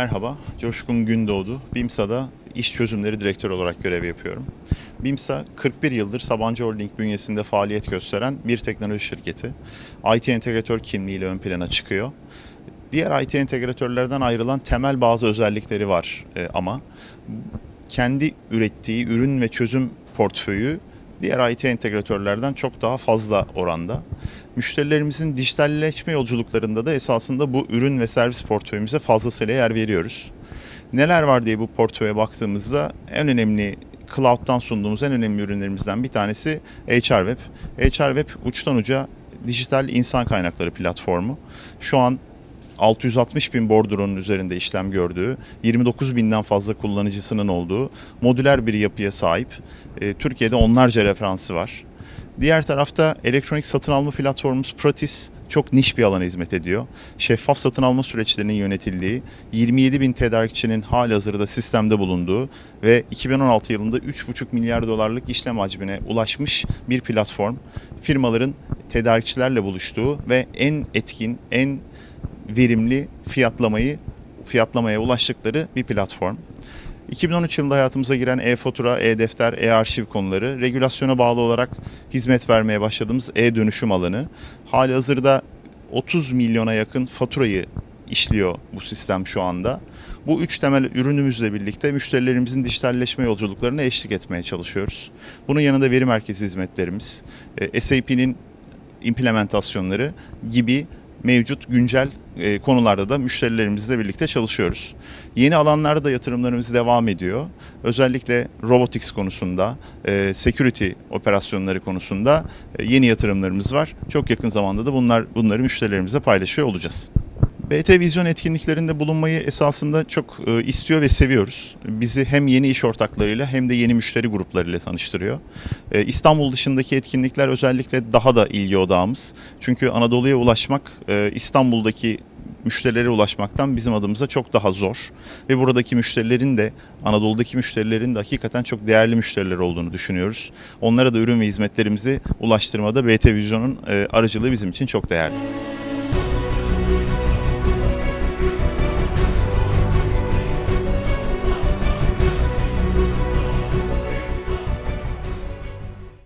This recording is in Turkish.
Merhaba, Coşkun Gündoğdu. BİMSA'da iş çözümleri direktör olarak görev yapıyorum. BİMSA 41 yıldır Sabancı Holding bünyesinde faaliyet gösteren bir teknoloji şirketi. IT entegratör kimliğiyle ön plana çıkıyor. Diğer IT entegratörlerden ayrılan temel bazı özellikleri var e, ama kendi ürettiği ürün ve çözüm portföyü diğer IT entegratörlerden çok daha fazla oranda. Müşterilerimizin dijitalleşme yolculuklarında da esasında bu ürün ve servis portföyümüze fazlasıyla yer veriyoruz. Neler var diye bu portföye baktığımızda en önemli cloud'dan sunduğumuz en önemli ürünlerimizden bir tanesi HRWeb. HRWeb uçtan uca dijital insan kaynakları platformu. Şu an 660 bin bordronun üzerinde işlem gördüğü, 29 binden fazla kullanıcısının olduğu modüler bir yapıya sahip. E, Türkiye'de onlarca referansı var. Diğer tarafta elektronik satın alma platformumuz Pratis çok niş bir alana hizmet ediyor. Şeffaf satın alma süreçlerinin yönetildiği, 27 bin tedarikçinin halihazırda sistemde bulunduğu ve 2016 yılında 3,5 milyar dolarlık işlem hacmine ulaşmış bir platform. Firmaların tedarikçilerle buluştuğu ve en etkin, en verimli fiyatlamayı fiyatlamaya ulaştıkları bir platform. 2013 yılında hayatımıza giren e-fatura, e-defter, e-arşiv konuları, regülasyona bağlı olarak hizmet vermeye başladığımız e-dönüşüm alanı. Hali hazırda 30 milyona yakın faturayı işliyor bu sistem şu anda. Bu üç temel ürünümüzle birlikte müşterilerimizin dijitalleşme yolculuklarına eşlik etmeye çalışıyoruz. Bunun yanında veri merkezi hizmetlerimiz, e, SAP'nin implementasyonları gibi mevcut güncel e, konularda da müşterilerimizle birlikte çalışıyoruz. Yeni alanlarda da yatırımlarımız devam ediyor. Özellikle robotics konusunda, e, security operasyonları konusunda e, yeni yatırımlarımız var. Çok yakın zamanda da bunlar bunları müşterilerimizle paylaşıyor olacağız. BT Vizyon etkinliklerinde bulunmayı esasında çok e, istiyor ve seviyoruz. Bizi hem yeni iş ortaklarıyla hem de yeni müşteri gruplarıyla tanıştırıyor. E, İstanbul dışındaki etkinlikler özellikle daha da ilgi odağımız. Çünkü Anadolu'ya ulaşmak e, İstanbul'daki müşterilere ulaşmaktan bizim adımıza çok daha zor. Ve buradaki müşterilerin de Anadolu'daki müşterilerin de hakikaten çok değerli müşteriler olduğunu düşünüyoruz. Onlara da ürün ve hizmetlerimizi ulaştırmada BT Vizyon'un aracılığı bizim için çok değerli.